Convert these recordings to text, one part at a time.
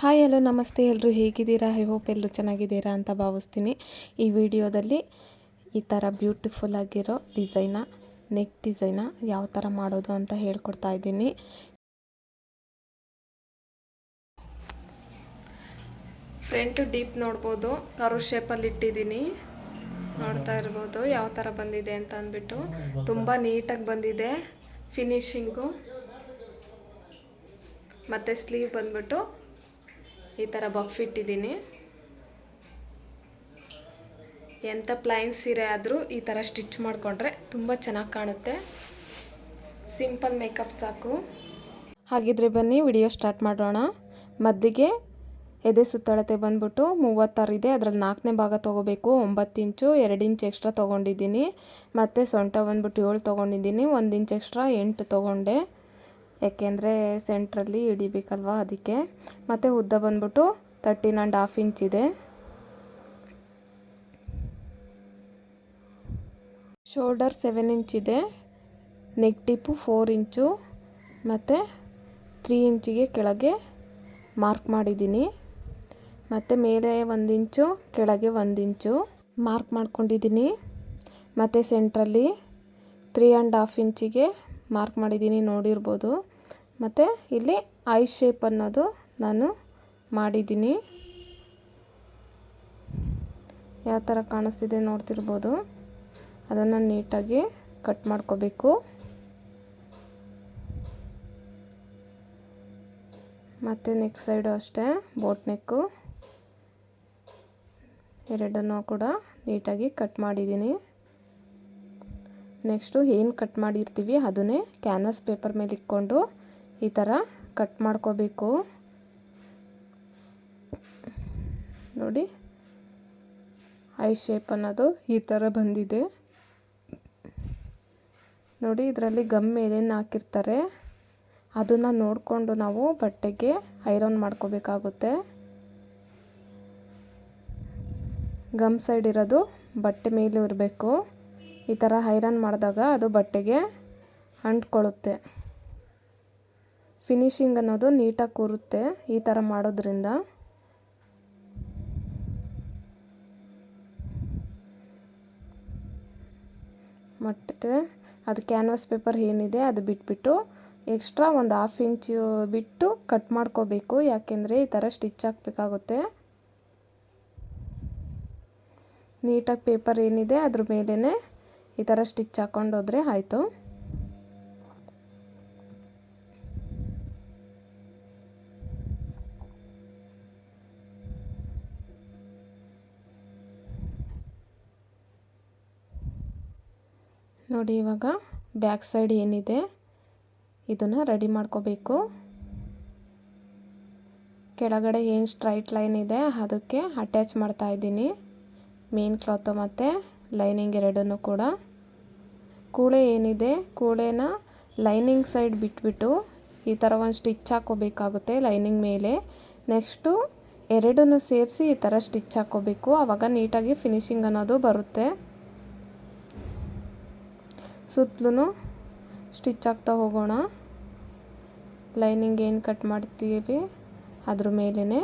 Hi, hello, ನಮಸ್ತೆ. ಎಲ್ಲರೂ ಹೇಗಿದ್ದೀರಾ? ಐ ಹೋಪ್ ಎಲ್ಲರೂ ಚೆನ್ನಾಗಿದ್ದೀರಾ ಅಂತ ಭಾವಿಸ್ತೀನಿ. ಈ ವಿಡಿಯೋದಲ್ಲಿ ಈ ಥರ ಬ್ಯೂಟಿಫುಲ್ ಆಗಿರೋ ಡಿಸೈನ, ನೆಕ್ ಡಿಸೈನ ಯಾವ ಥರ ಮಾಡೋದು ಅಂತ ಹೇಳ್ಕೊಡ್ತಾ ಇದ್ದೀನಿ. ಫ್ರಂಟ್ ಡೀಪ್ ನೋಡ್ಬೋದು. ಕರು ಶೇಪಲ್ಲಿ ಇಟ್ಟಿದ್ದೀನಿ. ನೋಡ್ತಾ ಇರ್ಬೋದು ಯಾವ ಥರ ಬಂದಿದೆ ಅಂತ ಅಂದ್ಬಿಟ್ಟು. ತುಂಬ ನೀಟಾಗಿ ಬಂದಿದೆ. ಫಿನಿಶಿಂಗು ಮತ್ತು ಸ್ಲೀವ್ ಬಂದ್ಬಿಟ್ಟು ಈ ಥರ ಬಫ್ ಇಟ್ಟಿದ್ದೀನಿ. ಎಂಥ ಪ್ಲೈನ್ ಸೀರೆ ಆದರೂ ಈ ಥರ ಸ್ಟಿಚ್ ಮಾಡಿಕೊಂಡ್ರೆ ತುಂಬ ಚೆನ್ನಾಗಿ ಕಾಣುತ್ತೆ. ಸಿಂಪಲ್ ಮೇಕಪ್ ಸಾಕು. ಹಾಗಿದ್ರೆ ಬನ್ನಿ ವಿಡಿಯೋ ಸ್ಟಾರ್ಟ್ ಮಾಡೋಣ. ಮದ್ದಿಗೆ ಎದೆ ಸುತ್ತಳತೆ ಬಂದ್ಬಿಟ್ಟು ಮೂವತ್ತಾರು ಇದೆ. ಅದರಲ್ಲಿ ನಾಲ್ಕನೇ ಭಾಗ ತೊಗೋಬೇಕು. ಒಂಬತ್ತು ಇಂಚು, ಎರಡು ಇಂಚ್ ಎಕ್ಸ್ಟ್ರಾ ತೊಗೊಂಡಿದ್ದೀನಿ. ಮತ್ತು ಸೊಂಟ ಬಂದ್ಬಿಟ್ಟು ಏಳು ತೊಗೊಂಡಿದ್ದೀನಿ. ಒಂದು ಇಂಚ್ ಎಕ್ಸ್ಟ್ರಾ ಎಂಟು ತೊಗೊಂಡೆ. ಯಾಕೆಂದರೆ ಸೆಂಟ್ರಲ್ಲಿ ಹಿಡಿಬೇಕಲ್ವ ಅದಕ್ಕೆ. ಮತ್ತು ಉದ್ದ ಬಂದ್ಬಿಟ್ಟು ತರ್ಟೀನ್ ಆ್ಯಂಡ್ ಹಾಫ್ ಇಂಚ್ ಇದೆ. ಶೋಲ್ಡರ್ ಸೆವೆನ್ ಇಂಚ್ ಇದೆ. ನೆಕ್ ಟಿಪ್ಪು ಫೋರ್ ಇಂಚು ಮತ್ತು ತ್ರೀ ಇಂಚಿಗೆ ಕೆಳಗೆ ಮಾರ್ಕ್ ಮಾಡಿದ್ದೀನಿ. ಮತ್ತು ಮೇಲೆ ಒಂದು ಇಂಚು ಕೆಳಗೆ ಒಂದು ಇಂಚು ಮಾರ್ಕ್ ಮಾಡ್ಕೊಂಡಿದ್ದೀನಿ. ಮತ್ತು ಸೆಂಟ್ರಲ್ಲಿ ತ್ರೀ ಆ್ಯಂಡ್ ಹಾಫ್ ಇಂಚಿಗೆ ಮಾರ್ಕ್ ಮಾಡಿದ್ದೀನಿ, ನೋಡಿರ್ಬೋದು. ಮತ್ತು ಇಲ್ಲಿ ಐ ಶೇಪ್ ಅನ್ನೋದು ನಾನು ಮಾಡಿದ್ದೀನಿ. ಯಾವ ಥರ ಕಾಣಿಸ್ತಿದೆ ನೋಡ್ತಿರ್ಬೋದು. ಅದನ್ನು ನೀಟಾಗಿ ಕಟ್ ಮಾಡ್ಕೋಬೇಕು. ಮತ್ತು ನೆಕ್ ಸೈಡು ಅಷ್ಟೇ ಬೋಟ್ ನೆಕ್ಕು ಎರಡನ್ನೂ ಕೂಡ ನೀಟಾಗಿ ಕಟ್ ಮಾಡಿದ್ದೀನಿ. ನೆಕ್ಸ್ಟು ಏನು ಕಟ್ ಮಾಡಿರ್ತೀವಿ ಅದನ್ನೇ ಕ್ಯಾನ್ವಾಸ್ ಪೇಪರ್ ಮೇಲೆ ಇಕ್ಕೊಂಡು ಈ ಥರ ಕಟ್ ಮಾಡ್ಕೋಬೇಕು. ನೋಡಿ ಐ ಶೇಪ್ ಅನ್ನೋದು ಈ ಥರ ಬಂದಿದೆ. ನೋಡಿ, ಇದರಲ್ಲಿ ಗಮ್ ಏನೇನು ಹಾಕಿರ್ತಾರೆ ಅದನ್ನು ನೋಡಿಕೊಂಡು ನಾವು ಬಟ್ಟೆಗೆ ಐರನ್ ಮಾಡ್ಕೋಬೇಕಾಗುತ್ತೆ. ಗಮ್ ಸೈಡ್ ಇರೋದು ಬಟ್ಟೆ ಮೇಲೆ ಇರಬೇಕು. ಈ ಥರ ಹೈರನ್ ಮಾಡಿದಾಗ ಅದು ಬಟ್ಟೆಗೆ ಅಂಟ್ಕೊಳ್ಳುತ್ತೆ ಫಿನಿಶಿಂಗ್ ಅನ್ನೋದು ನೀಟಾಗಿ ಕೂರುತ್ತೆ ಈ ಥರ ಮಾಡೋದ್ರಿಂದ. ಮತ್ತೆ ಅದು ಕ್ಯಾನ್ವಾಸ್ ಪೇಪರ್ ಏನಿದೆ ಅದು ಬಿಟ್ಬಿಟ್ಟು ಎಕ್ಸ್ಟ್ರಾ ಒಂದು ಹಾಫ್ ಇಂಚು ಬಿಟ್ಟು ಕಟ್ ಮಾಡ್ಕೋಬೇಕು. ಯಾಕೆಂದರೆ ಈ ಥರ ಸ್ಟಿಚ್ ಹಾಕಬೇಕಾಗುತ್ತೆ ನೀಟಾಗಿ ಪೇಪರ್ ಏನಿದೆ ಅದ್ರ ಮೇಲೇ ಈ ಥರ ಸ್ಟಿಚ್ ಹಾಕ್ಕೊಂಡೋದ್ರೆ ಆಯಿತು. ನೋಡಿ ಇವಾಗ ಬ್ಯಾಕ್ ಸೈಡ್ ಏನಿದೆ, ಇದನ್ನು ರೆಡಿ ಮಾಡ್ಕೋಬೇಕು. ಕೆಳಗಡೆ ಏನು ಸ್ಟ್ರೈಟ್ ಲೈನ್ ಇದೆ ಅದಕ್ಕೆ ಅಟ್ಯಾಚ್ ಮಾಡ್ತಾ ಇದ್ದೀನಿ. ಮೇನ್ ಕ್ಲಾತು ಮತ್ತು ಲೈನಿಂಗ್ ಎರಡನ್ನೂ ಕೂಡ. ಕೂಳೆ ಏನಿದೆ, ಕೂಳೆನ ಲೈನಿಂಗ್ ಸೈಡ್ ಬಿಟ್ಬಿಟ್ಟು ಈ ಥರ ಒಂದು ಸ್ಟಿಚ್ ಹಾಕೋಬೇಕಾಗುತ್ತೆ ಲೈನಿಂಗ್ ಮೇಲೆ. ನೆಕ್ಸ್ಟು ಎರಡನ್ನೂ ಸೇರಿಸಿ ಈ ಥರ ಸ್ಟಿಚ್ ಹಾಕೋಬೇಕು ಆವಾಗ ನೀಟಾಗಿ ಫಿನಿಶಿಂಗ್ ಅನ್ನೋದು ಬರುತ್ತೆ. ಸುತ್ತಲೂ ಸ್ಟಿಚ್ ಹಾಕ್ತಾ ಹೋಗೋಣ. ಲೈನಿಂಗ್ ಏನು ಕಟ್ ಮಾಡ್ತೀವಿ ಅದ್ರ ಮೇಲೇ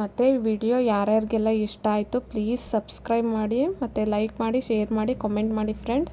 ಮತ್ತು ವಿಡಿಯೋ ಯಾರ್ಯಾರಿಗೆಲ್ಲ ಇಷ್ಟ ಆಯಿತು ಪ್ಲೀಸ್ ಸಬ್ಸ್ಕ್ರೈಬ್ ಮಾಡಿ, ಮತ್ತು ಲೈಕ್ ಮಾಡಿ ಶೇರ್ ಮಾಡಿ ಕಮೆಂಟ್ ಮಾಡಿ ಫ್ರೆಂಡ್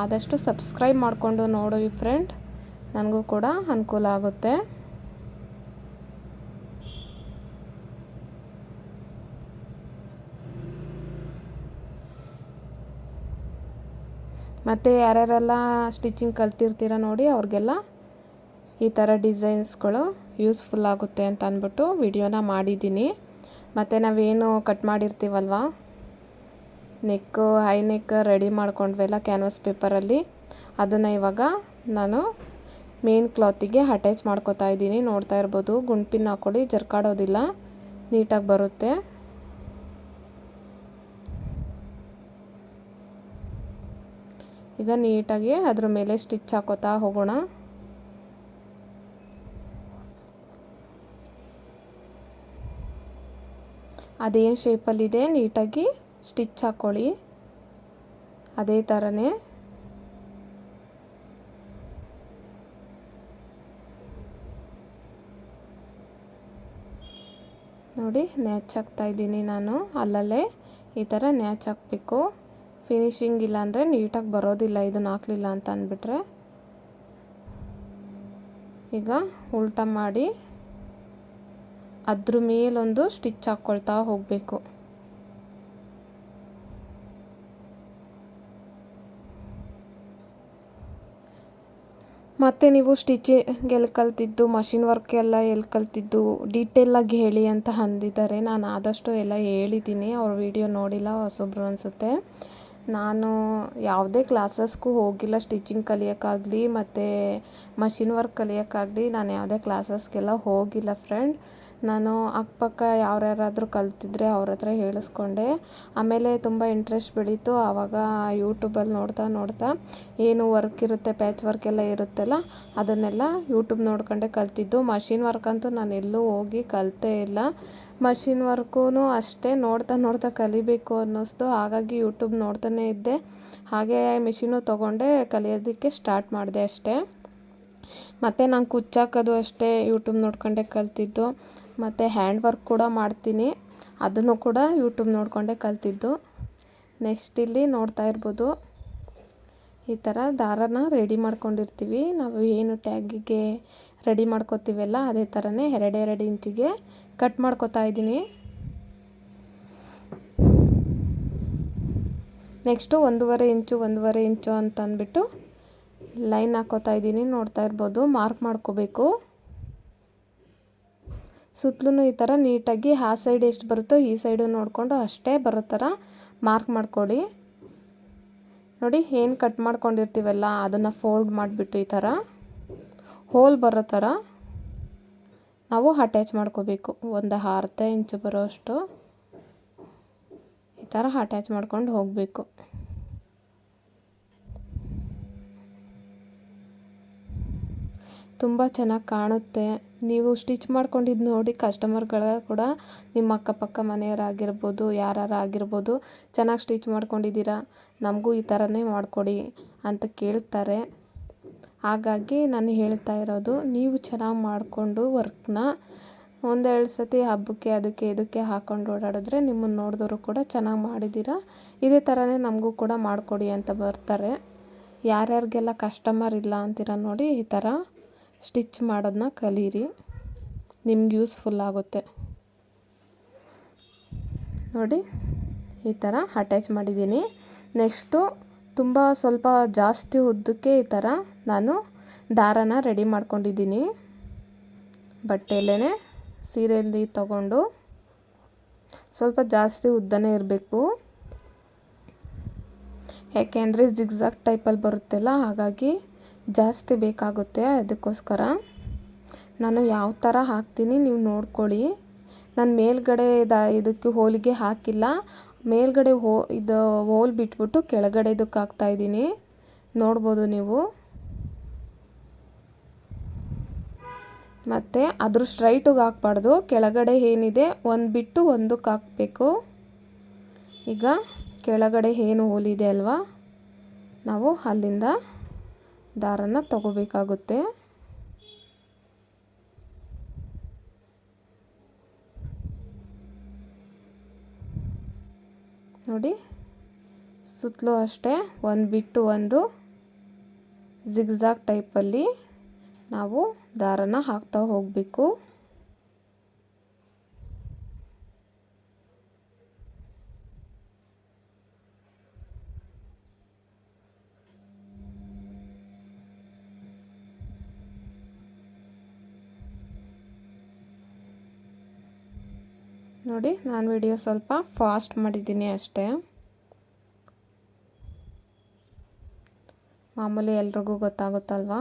ಆದಷ್ಟು ಸಬ್ಸ್ಕ್ರೈಬ್ ಮಾಡಿಕೊಂಡು ನೋಡಿ ಫ್ರೆಂಡ್ ನನಗೂ ಕೂಡ ಅನುಕೂಲ ಆಗುತ್ತೆ. ಮತ್ತು ಯಾರ್ಯಾರೆಲ್ಲ ಸ್ಟಿಚಿಂಗ್ ಕಲ್ತಿರ್ತೀರ ನೋಡಿ ಅವ್ರಿಗೆಲ್ಲ ಈ ಥರ ಡಿಸೈನ್ಸ್ಗಳು ಯೂಸ್ಫುಲ್ ಆಗುತ್ತೆ ಅಂತ ಅಂದ್ಬಿಟ್ಟು ವಿಡಿಯೋನ ಮಾಡಿದ್ದೀನಿ. ಮತ್ತು ನಾವೇನು ಕಟ್ ಮಾಡಿರ್ತೀವಲ್ವ? ನೆಕ್ಕು ಹೈ ನೆಕ್ ರೆಡಿ ಮಾಡ್ಕೊಂಡ್ವೆಲ್ಲ ಕ್ಯಾನ್ವಸ್ ಪೇಪರಲ್ಲಿ. ಅದನ್ನು ಇವಾಗ ನಾನು ಮೇನ್ ಕ್ಲಾತಿಗೆ ಅಟ್ಯಾಚ್ ಮಾಡ್ಕೋತಾ ಇದ್ದೀನಿ. ನೋಡ್ತಾ ಇರ್ಬೋದು, ಗುಂಡ್ಪಿನ್ ಹಾಕ್ಕೊಳ್ಳಿ ಜರ್ಕಾಡೋದಿಲ್ಲ, ನೀಟಾಗಿ ಬರುತ್ತೆ. ಈಗ ನೀಟಾಗಿ ಅದ್ರ ಮೇಲೆ ಸ್ಟಿಚ್ ಹಾಕೋತಾ ಹೋಗೋಣ. ಅದೇನು ಶೇಪಲ್ಲಿದೆ ನೀಟಾಗಿ ಸ್ಟಿಚ್ ಹಾಕ್ಕೊಳ್ಳಿ ಅದೇ ಥರನೇ ನೋಡಿ, ನ್ಯಾಚ್ ಹಾಕ್ತಾ ಇದ್ದೀನಿ ನಾನು ಅಲ್ಲಲ್ಲೇ. ಈ ಥರ ನ್ಯಾಚ್ ಹಾಕಬೇಕು. ಫಿನಿಶಿಂಗ್ ಇಲ್ಲ ಅಂದರೆ ನೀಟಾಗಿ ಬರೋದಿಲ್ಲ, ಇದನ್ನು ಹಾಕಲಿಲ್ಲ ಅಂತ ಅಂದ್ಬಿಟ್ರೆ. ಈಗ ಉಲ್ಟಾ ಮಾಡಿ ಅದ್ರ ಮೇಲೊಂದು ಸ್ಟಿಚ್ ಹಾಕ್ಕೊಳ್ತಾ ಹೋಗಬೇಕು. ಮತ್ತು ನೀವು ಸ್ಟಿಚಿಂಗ್ ಎಲ್ಲಿ ಕಲ್ತಿದ್ದು ಮಷಿನ್ ವರ್ಕ್ ಎಲ್ಲ ಎಲ್ಲಿ ಕಲ್ತಿದ್ದು ಡೀಟೇಲಾಗಿ ಹೇಳಿ ಅಂತ ಅಂದಿದ್ದಾರೆ. ನಾನು ಆದಷ್ಟು ಎಲ್ಲ ಹೇಳಿದ್ದೀನಿ. ಅವ್ರ ವಿಡಿಯೋ ನೋಡಿಲ್ಲ, ಹೊಸೊಬ್ರು ಅನಿಸುತ್ತೆ. ನಾನು ಯಾವುದೇ ಕ್ಲಾಸಸ್ಗೂ ಹೋಗಿಲ್ಲ ಸ್ಟಿಚಿಂಗ್ ಕಲಿಯೋಕ್ಕಾಗಲಿ, ಮತ್ತು ಮಷಿನ್ ವರ್ಕ್ ಕಲಿಯೋಕ್ಕಾಗಲಿ, ನಾನು ಯಾವುದೇ ಕ್ಲಾಸಸ್ಗೆಲ್ಲ ಹೋಗಿಲ್ಲ ಫ್ರೆಂಡ್ ನಾನು ಅಕ್ಕಪಕ್ಕ ಯಾರ್ಯಾರಾದರೂ ಕಲ್ತಿದ್ರೆ ಅವ್ರ ಹತ್ರ ಹೇಳಿಸ್ಕೊಂಡೆ. ಆಮೇಲೆ ತುಂಬ ಇಂಟ್ರೆಸ್ಟ್ ಬೆಳೀತು. ಆವಾಗ ಯೂಟ್ಯೂಬಲ್ಲಿ ನೋಡ್ತಾ ನೋಡ್ತಾ ಏನು ವರ್ಕ್ ಇರುತ್ತೆ ಪ್ಯಾಚ್ ವರ್ಕ್ ಎಲ್ಲ ಇರುತ್ತಲ್ಲ, ಅದನ್ನೆಲ್ಲ ಯೂಟ್ಯೂಬ್ ನೋಡ್ಕೊಂಡೆ ಕಲ್ತಿದ್ದು. ಮಷಿನ್ ವರ್ಕ್ ಅಂತೂ ನಾನು ಎಲ್ಲೂ ಹೋಗಿ ಕಲಿತೇ ಇಲ್ಲ. ಮಷಿನ್ ವರ್ಕೂ ಅಷ್ಟೇ ನೋಡ್ತಾ ನೋಡ್ತಾ ಕಲಿಬೇಕು ಅನ್ನಿಸ್ತು. ಹಾಗಾಗಿ ಯೂಟ್ಯೂಬ್ ನೋಡ್ತಾನೇ ಇದ್ದೆ. ಹಾಗೆ ಮಿಷಿನು ತೊಗೊಂಡೆ, ಕಲಿಯೋದಕ್ಕೆ ಸ್ಟಾರ್ಟ್ ಮಾಡಿದೆ ಅಷ್ಟೇ. ಮತ್ತು ನಾನು ಕುಚ್ಚಾಕೋದು ಅಷ್ಟೇ ಯೂಟ್ಯೂಬ್ ನೋಡ್ಕೊಂಡೆ ಕಲ್ತಿದ್ದು. ಮತ್ತು ಹ್ಯಾಂಡ್ ವರ್ಕ್ ಕೂಡ ಮಾಡ್ತೀನಿ. ಅದನ್ನು ಕೂಡ ಯೂಟ್ಯೂಬ್ ನೋಡಿಕೊಂಡೇ ಕಲ್ತಿದ್ದು. ನೆಕ್ಸ್ಟ್ ಇಲ್ಲಿ ನೋಡ್ತಾ ಇರ್ಬೋದು. ಈ ಥರ ದಾರನ ರೆಡಿ ಮಾಡ್ಕೊಂಡಿರ್ತೀವಿ. ನಾವು ಏನು ಟ್ಯಾಗಿಗೆ ರೆಡಿ ಮಾಡ್ಕೋತೀವಲ್ಲ, ಅದೇ ಥರನೇ ಎರಡೆರಡು ಇಂಚಿಗೆ ಕಟ್ ಮಾಡ್ಕೋತಾ ಇದ್ದೀನಿ. ನೆಕ್ಸ್ಟು ಒಂದೂವರೆ ಇಂಚು ಒಂದೂವರೆ ಇಂಚು ಅಂತ ಅಂದ್ಬಿಟ್ಟು ಲೈನ್ ಹಾಕೋತಾ ಇದ್ದೀನಿ, ನೋಡ್ತಾ ಇರ್ಬೋದು ಮಾರ್ಕ್ ಮಾಡ್ಕೋಬೇಕು. ಸುತ್ತಲೂ ಈ ಥರ ನೀಟಾಗಿ ಆ ಸೈಡ್ ಎಷ್ಟು ಬರುತ್ತೋ ಈ ಸೈಡು ನೋಡಿಕೊಂಡು ಅಷ್ಟೇ ಬರೋ ಥರ ಮಾರ್ಕ್ ಮಾಡ್ಕೊಳ್ಳಿ. ನೋಡಿ, ಏನು ಕಟ್ ಮಾಡ್ಕೊಂಡಿರ್ತೀವಲ್ಲ, ಅದನ್ನು ಫೋಲ್ಡ್ ಮಾಡಿಬಿಟ್ಟು ಈ ಥರ. ಹೋಲ್ ಬರೋ ಥರ ನಾವು ಅಟ್ಯಾಚ್ ಮಾಡ್ಕೋಬೇಕು. ಒಂದು ಅರ್ಧ ಇಂಚು ಬರೋ ಅಷ್ಟು ಈ ಥರ ಅಟ್ಯಾಚ್ ಮಾಡ್ಕೊಂಡು ಹೋಗಬೇಕು. ತುಂಬ ಚೆನ್ನಾಗಿ ಕಾಣುತ್ತೆ. ನೀವು ಸ್ಟಿಚ್ ಮಾಡ್ಕೊಂಡಿದ್ದು ನೋಡಿ ಕಸ್ಟಮರ್ಗಳ ಕೂಡ ನಿಮ್ಮ ಅಕ್ಕಪಕ್ಕ ಮನೆಯವರಾಗಿರ್ಬೋದು ಯಾರು ಆಗಿರ್ಬೋದು, ಚೆನ್ನಾಗಿ ಸ್ಟಿಚ್ ಮಾಡ್ಕೊಂಡಿದ್ದೀರಾ, ನಮಗೂ ಈ ಥರನೇ ಮಾಡಿಕೊಡಿ ಅಂತ ಕೇಳ್ತಾರೆ. ಹಾಗಾಗಿ ನಾನು ಹೇಳ್ತಾ ಇರೋದು, ನೀವು ಚೆನ್ನಾಗಿ ಮಾಡಿಕೊಂಡು ವರ್ಕ್ನ ಒಂದೆರಡು ಸತಿ ಹಬ್ಬಕ್ಕೆ, ಅದಕ್ಕೆ ಇದಕ್ಕೆ ಹಾಕ್ಕೊಂಡು ಓಡಾಡಿದ್ರೆ ನಿಮ್ಮನ್ನು ನೋಡಿದವರು ಕೂಡ ಚೆನ್ನಾಗಿ ಮಾಡಿದ್ದೀರಾ, ಇದೇ ಥರನೇ ನಮಗೂ ಕೂಡ ಮಾಡಿಕೊಡಿ ಅಂತ ಬರ್ತಾರೆ. ಯಾರ್ಯಾರಿಗೆಲ್ಲ ಕಸ್ಟಮರ್ ಇಲ್ಲ ಅಂತೀರ ನೋಡಿ ಈ ಥರ ಸ್ಟಿಚ್ ಮಾಡೋದನ್ನ ಕಲೀರಿ. ನಿಮ್ಗೆ ಯೂಸ್ಫುಲ್ ಆಗುತ್ತೆ. ನೋಡಿ, ಈ ಥರ ಅಟ್ಯಾಚ್ ಮಾಡಿದ್ದೀನಿ. ನೆಕ್ಸ್ಟು ತುಂಬ ಸ್ವಲ್ಪ ಜಾಸ್ತಿ ಉದ್ದಕ್ಕೆ ಈ ಥರ ನಾನು ದಾರನ ರೆಡಿ ಮಾಡ್ಕೊಂಡಿದ್ದೀನಿ. ಬಟ್ಟೆಯಲ್ಲೇ ಸೀರೆಯಲ್ಲಿ ತಗೊಂಡು ಸ್ವಲ್ಪ ಜಾಸ್ತಿ ಉದ್ದನೇ ಇರಬೇಕು. ಯಾಕೆಂದರೆ ಜಿಗ್ಜಾಗ್ ಟೈಪಲ್ಲಿ ಬರುತ್ತಲ್ಲ, ಹಾಗಾಗಿ ಜಾಸ್ತಿ ಬೇಕಾಗುತ್ತೆ ಅದಕ್ಕೋಸ್ಕರ. ನಾನು ಯಾವ ಥರ ಹಾಕ್ತೀನಿ ನೀವು ನೋಡ್ಕೊಳ್ಳಿ. ನಾನು ಮೇಲ್ಗಡೆ ದ ಇದಕ್ಕೆ ಹೋಲಿಗೆ ಹಾಕಿಲ್ಲ. ಮೇಲ್ಗಡೆ ಹೋ ಇದು ಹೋಲ್ ಬಿಟ್ಬಿಟ್ಟು ಕೆಳಗಡೆ ಇದಕ್ಕೆ ಹಾಕ್ತಾಯಿದ್ದೀನಿ ನೋಡ್ಬೋದು ನೀವು. ಮತ್ತು ಅದ್ರ ಸ್ಟ್ರೈಟಿಗೆ ಹಾಕ್ಬಾರ್ದು. ಕೆಳಗಡೆ ಏನಿದೆ ಒಂದು ಬಿಟ್ಟು ಒಂದಕ್ಕೆ ಹಾಕಬೇಕು. ಈಗ ಕೆಳಗಡೆ ಏನು ಹೋಲಿದೆ ಅಲ್ವಾ? ನಾವು ಅಲ್ಲಿಂದ ದಾರನ ತಗೋಬೇಕಾಗುತ್ತೆ. ನೋಡಿ ಸುತ್ತಲೂ ಅಷ್ಟೇ ಒಂದು ಬಿಟ್ಟು ಒಂದು ಜಿಗ್ಜಾಗ್ ಟೈಪಲ್ಲಿ ನಾವು ದಾರನ ಹಾಕ್ತಾ ಹೋಗಬೇಕು. ನೋಡಿ, ನಾನು ವಿಡಿಯೋ ಸ್ವಲ್ಪ ಫಾಸ್ಟ್ ಮಾಡಿದ್ದೀನಿ ಅಷ್ಟೇ. ಮಾಮೂಲಿ ಎಲ್ರಿಗೂ ಗೊತ್ತಾಗುತ್ತಲ್ವ?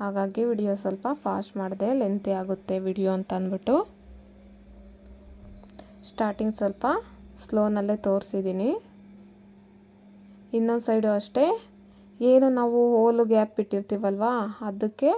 ಹಾಗಾಗಿ ವಿಡಿಯೋ ಸ್ವಲ್ಪ ಫಾಸ್ಟ್ ಮಾಡಿದೆ ಲೆಂತಿ ಆಗುತ್ತೆ ವಿಡಿಯೋ ಅಂತ ಅಂದ್ಬಿಟ್ಟು. ಸ್ಟಾರ್ಟಿಂಗ್ ಸ್ವಲ್ಪ ಸ್ಲೋನಲ್ಲೇ ತೋರಿಸಿದ್ದೀನಿ. ಇನ್ನೊಂದು ಸೈಡು ಅಷ್ಟೇ, ಏನು ನಾವು ಹೋಲು ಗ್ಯಾಪ್ ಬಿಟ್ಟಿರ್ತೀವಲ್ವ ಅದಕ್ಕೆ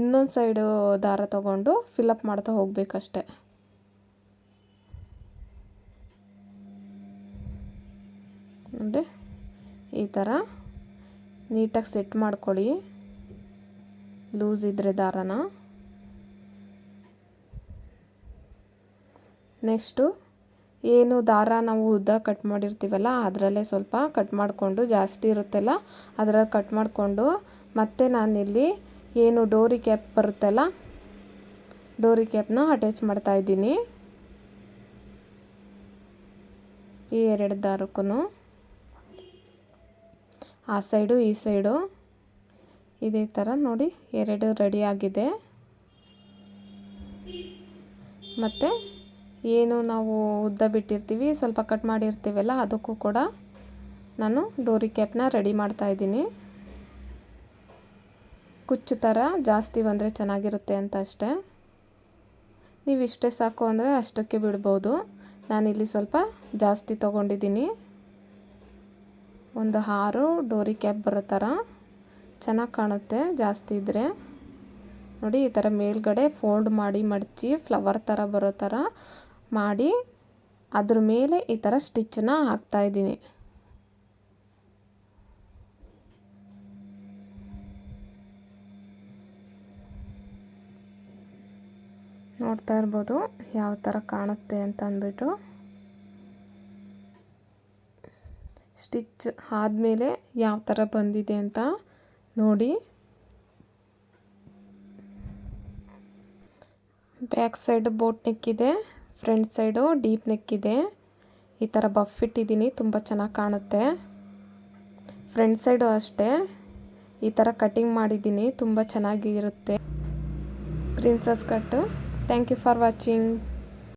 ಇನ್ನೊಂದು ಸೈಡು ದಾರ ತಗೊಂಡು ಫಿಲಪ್ ಮಾಡ್ತಾ ಹೋಗಬೇಕಷ್ಟೆ. ನೋಡಿ ಈ ಥರ ನೀಟಾಗಿ ಸೆಟ್ ಮಾಡ್ಕೊಳ್ಳಿ. ಲೂಸ್ ಇದ್ದರೆ ದಾರನ. ನೆಕ್ಸ್ಟು ಏನು ದಾರ ನಾವು ಉದ್ದ ಕಟ್ ಮಾಡಿರ್ತೀವಲ್ಲ, ಅದರಲ್ಲೇ ಸ್ವಲ್ಪ ಕಟ್ ಮಾಡಿಕೊಂಡು ಜಾಸ್ತಿ ಇರುತ್ತಲ್ಲ, ಅದರಲ್ಲಿ ಕಟ್ ಮಾಡಿಕೊಂಡು ಮತ್ತೆ ನಾನಿಲ್ಲಿ ಏನು ಡೋರಿ ಕ್ಯಾಪ್ ಬರುತ್ತಲ್ಲ, ಡೋರಿ ಕ್ಯಾಪ್ನ ಅಟ್ಯಾಚ್ ಮಾಡ್ತಾ ಇದ್ದೀನಿ. ಈ ಎರಡು ದಾರಕ್ಕೂ ಆ ಸೈಡು, ಈ ಸೈಡು. ಇದೇ ಥರ ನೋಡಿ, ಎರಡು ರೆಡಿಯಾಗಿದೆ ಮತ್ತು ಏನು ನಾವು ಉದ್ದ ಬಿಟ್ಟಿರ್ತೀವಿ, ಸ್ವಲ್ಪ ಕಟ್ ಮಾಡಿರ್ತೀವಲ್ಲ, ಅದಕ್ಕೂ ಕೂಡ ನಾನು ಡೋರಿ ಕ್ಯಾಪ್ನ ರೆಡಿ ಮಾಡ್ತಾಯಿದ್ದೀನಿ ಕುಚ್ಚು ಥರ ಜಾಸ್ತಿ ಬಂದರೆ ಚೆನ್ನಾಗಿರುತ್ತೆ ಅಂತ ಅಷ್ಟೇ. ನೀವು ಇಷ್ಟೇ ಸಾಕು ಅಂದರೆ ಅಷ್ಟಕ್ಕೆ ಬಿಡ್ಬೋದು. ನಾನಿಲ್ಲಿ ಸ್ವಲ್ಪ ಜಾಸ್ತಿ ತೊಗೊಂಡಿದ್ದೀನಿ. ಒಂದು ಆರು ಡೋರಿ ಕ್ಯಾಪ್ ಬರೋ ಥರ ಚೆನ್ನಾಗಿ ಕಾಣುತ್ತೆ, ಜಾಸ್ತಿ ಇದ್ದರೆ ನೋಡಿ, ಈ ಥರ ಮೇಲ್ಗಡೆ ಫೋಲ್ಡ್ ಮಾಡಿ ಮಡಚಿ ಫ್ಲವರ್ ಥರ ಬರೋ ಥರ ಮಾಡಿ ಅದ್ರ ಮೇಲೆ ಈ ಥರ ಸ್ಟಿಚ್ಚನ್ನ ಹಾಕ್ತಾಯಿದ್ದೀನಿ ನೋಡ್ತಾ ಇರ್ಬೋದು, ಯಾವ ಥರ ಕಾಣುತ್ತೆ ಅಂತ ಅಂದ್ಬಿಟ್ಟು. ಸ್ಟಿಚ್ ಆದಮೇಲೆ ಯಾವ ಥರ ಬಂದಿದೆ ಅಂತ ನೋಡಿ. ಬ್ಯಾಕ್ ಸೈಡ್ ಬೋಟ್ ನೆಕ್ ಇದೆ, ಫ್ರಂಟ್ ಸೈಡು ಡೀಪ್ ನೆಕ್ ಇದೆ. ಈ ಥರ ಬಫ್ ಇಟ್ಟಿದ್ದೀನಿ, ತುಂಬ ಚೆನ್ನಾಗಿ ಕಾಣುತ್ತೆ. ಫ್ರಂಟ್ ಸೈಡು ಅಷ್ಟೇ, ಈ ಥರ ಕಟಿಂಗ್ ಮಾಡಿದ್ದೀನಿ, ತುಂಬ ಚೆನ್ನಾಗಿರುತ್ತೆ. ಪ್ರಿನ್ಸಸ್ ಕಟ್ಟು ಥ್ಯಾಂಕ್ ಯು ಫಾರ್ ವಾಚಿಂಗ್.